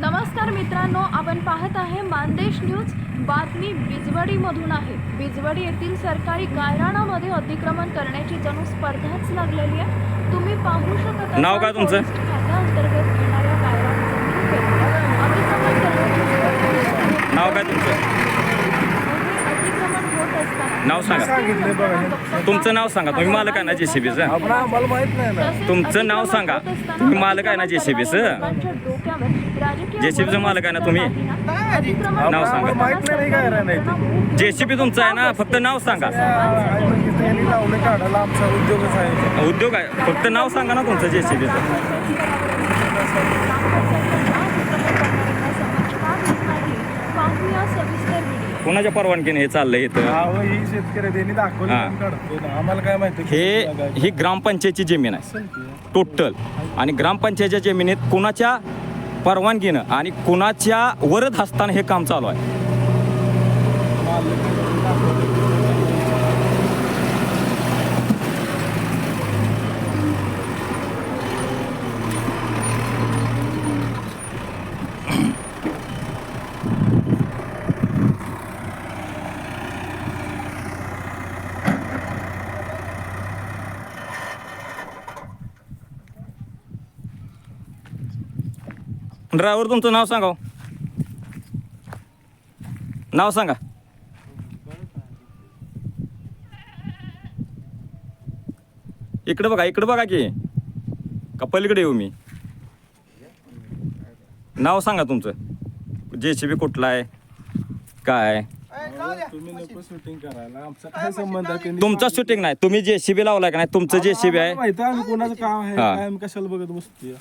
नमस्कार मित्रांनो आपण पाहत आहे मानदेश न्यूज. बातमी बिजवडीमधून आहे. बिजवडी येथील सरकारी गायराणामध्ये अतिक्रमण करण्याची जणू स्पर्धाच लागलेली आहे. तुम्ही पाहू शकत नाव काय तुमचं? फॉरेस्ट खात्याअंतर्गत येणाऱ्या गायरान जमिनीवर अतिक्रमण करण्याची स्पर्धा नाव काय तुमचं अतिक्रमण होत असताना नाव सांगा. बघा. तुमचं नाव सांगा. तुम्ही मालक आहे ना JCB आपण आम्हाला माहीत नाही ना तुमचं नाव सांगा. तुम्ही मालक आहे ना अतिक्रमण JCB मालक आहे ना तुम्ही? नाव सांगा. करताना माहीत नाही काय राहणार ते. तुमचं आहे ना फक्त नाव सांगा त्यांनी काढायला आमचा उद्योगच आहे उद्योग आहे फक्त नाव सांगा ना तुमचं जेसीबीचं कोणाच्या परवानगीने हे चाललंय इथं? ही शेतकरी त्यांनी दाखवलं हा. म्हणून काढतोय ना आम्हाला काय माहिती हे ही ग्रामपंचायतची जमीन आहे. टोटल. आणि ग्रामपंचायतच्या जमिनीत कुणाच्या परवानगीनं आणि कुणाच्या वरद हस्तानं हे काम चालू आहे? ड्रायव्हर तुमचं नाव सांगा हो. नाव सांगा. इकडे बघा इकडे बघा की. का पलीकडे येऊ मी. नाव सांगा तुमचं. जे सी बी कुठला आहे? काय? तुम्ही नको शूटिंग करायला आमचा काय संबंध आहे त्यांनी तुमचा शूटिंग नाही. तुम्ही जे सी बी लावलाय का नाही? तुमचं जे सी बी आहे. माहिती आहे आम्ही कोणाचं काम आहे हा. काय आम्ही कशाला बघत बसतोय?